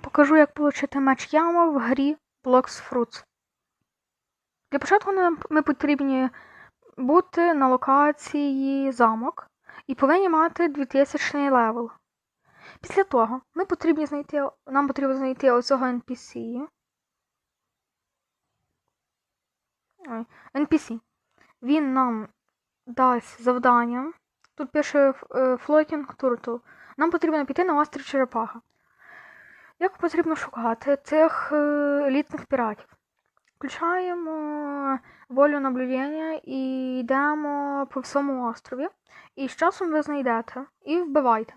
покажу, як отримати меч яма в грі Blocks Fruits. Для початку нам ми потрібні бути на локації замок і повинні мати 2000 левел. Після того ми потрібні знайти, нам потрібно знайти оцього NPC. NPC. Він нам дасть завдання. Тут пише е, Floating Turtle. Нам потрібно піти на острів Черепаха. Як потрібно шукати цих е, елітних піратів? Включаємо волю наблюдення і йдемо по всьому острові. І з часом ви знайдете і вбивайте.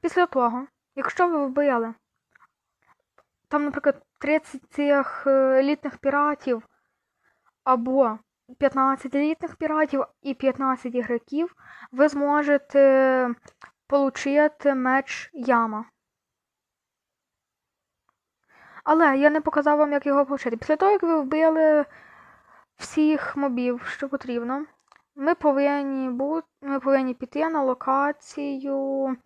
Після того, якщо ви вбили там, наприклад, 30 цих е, елітних піратів або 15 елітних піратів і 15 ігроків, ви зможете отримати меч яма. Але я не показав вам, як його отримати. Після того, як ви вбили всіх мобів, що потрібно, ми повинні бути, ми повинні піти на локацію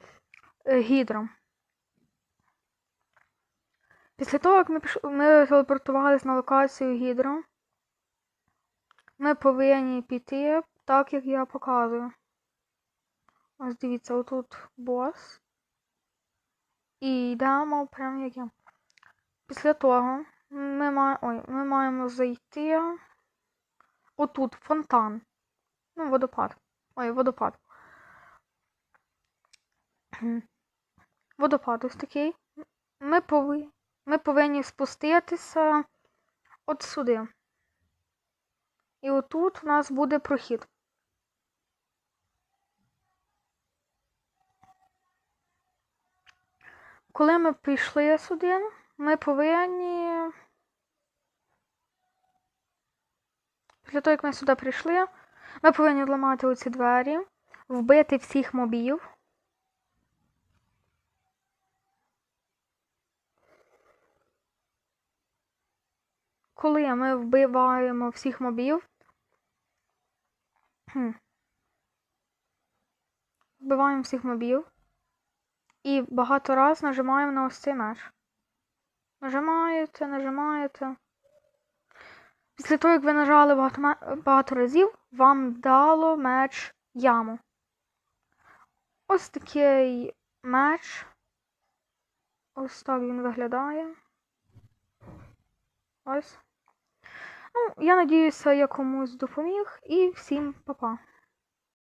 е, Гідро. Після того, як ми, піш... ми телепортувалися на локацію Гідро, ми повинні піти так, як я показую. Ось дивіться, отут бос. І йдемо прямо як я. Після того ми, ма... Ой, ми маємо зайти. Отут фонтан. Ну, водопад. Ой, водопад. Водопад ось такий. Ми повинні. Ми повинні спуститися от сюди. І отут у нас буде прохід. Коли ми прийшли сюди, ми повинні. Після того, як ми сюди прийшли, ми повинні зламати оці двері, вбити всіх мобів. Коли ми вбиваємо всіх мобів, вбиваємо всіх мобів і багато раз нажимаємо на ось цей меч. Нажимаєте, нажимаєте. Після того, як ви нажали багато, багато разів, вам дало меч яму. Ось такий меч. Ось так він виглядає. Ось. Ну, я надіюся, я комусь допоміг і всім па-па.